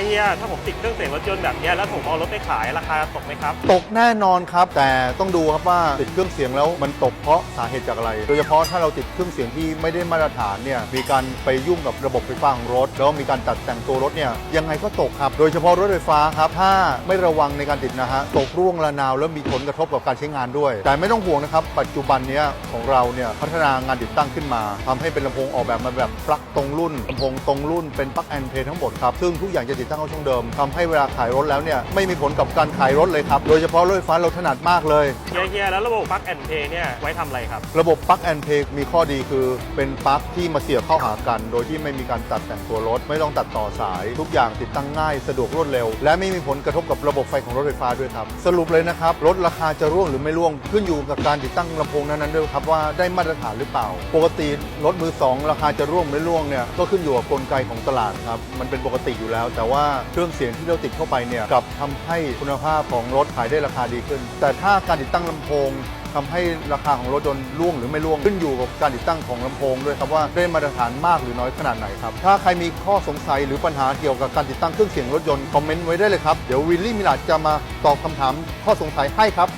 เฮียถ้าผมติดเครื่องเสียงรถยนต์แบบนี้แล้วผมเอารถไปขายราคาตกไหมครับ ตกแน่นอนครับ แต่ต้องดูครับว่าติดเครื่องเสียงแล้วมันตกเพราะสาเหตุจากอะไร โดยเฉพาะถ้าเราติดเครื่องเสียงที่ไม่ได้มาตรฐานเนี่ยมีการไปยุ่งกับระบบไฟฟ้าของรถ แล้วมีการตัดแต่งตัวรถเนี่ยยังไงก็ตกครับ โดยเฉพาะรถไฟฟ้าครับถ้าไม่ระวังในการติดนะฮะตกร่วงระนาวแล้วมีผลกระทบกับการใช้งานด้วย แต่ไม่ต้องห่วงนะครับปัจจุบันเนี้ยของเราเนี่ยพัฒนางานติดตั้งขึ้นมาทำให้เป็นลำโพงออกแบบมาแบบปลั๊กตรงรุ่นลำโพงตรงรุ่นเป็นปลั๊กแอนเพย์ทั้งหมดครับซึ่งทุกอย่างจะติดตั้งเข้าช่องเดิมทำให้เวลาขายรถแล้วเนี่ยไม่มีผลกับการขายรถเลยครับ โดยเฉพาะรถไฟฟ้าเราถนัดมากเลย เฮียเฮียแล้วระบบปลั๊กแอนเพย์เนี่ยไว้ทำอะไรครับ ระบบปลั๊กแอนเพย์มีข้อดีคือเป็นปลั๊กที่มาเสียบเข้าหากัน โดยที่ไม่มีการตัดแต่งตัวรถ ไม่ต้องตัดต่อสาย ทุกอย่างติดตั้งง่ายสะดวกรวดเร็ว และไม่มีผลกระทบกับระบบไฟของรถไฟฟ้าด้วยครับ สรุปเลยนะครับ รถราคาจะร่วงหรือไม่ร่วง ขึ้นอยู่กับการติดตั้งลำโพงนั้นๆด้วยครับว่าได้มาตรฐานหรือเปล่า ปกติรถมือสองราคาจะร่วงไม่ร่วงเนี่ยก็ขึ้นอยู่กับกลไกของตลาดครับมันเป็นปกติอยู่แล้วแต่ว่าว่าเครื่องเสียงที่เราติดเข้าไปเนี่ยกลับทำให้คุณภาพของรถขายได้ราคาดีขึ้น แต่ถ้าการติดตั้งลำโพงทำให้ราคาของรถยนต์ร่วงหรือไม่ร่วงขึ้นอยู่กับการติดตั้งของลำโพงด้วยครับว่าได้มาตรฐานมากหรือน้อยขนาดไหนครับถ้าใครมีข้อสงสัยหรือปัญหาเกี่ยวกับการติดตั้งเครื่องเสียงรถยนต์คอมเมนต์ไว้ได้เลยครับเดี๋ยววิลลี่มิลาดจะมาตอบคำถามข้อสงสัยให้ครับ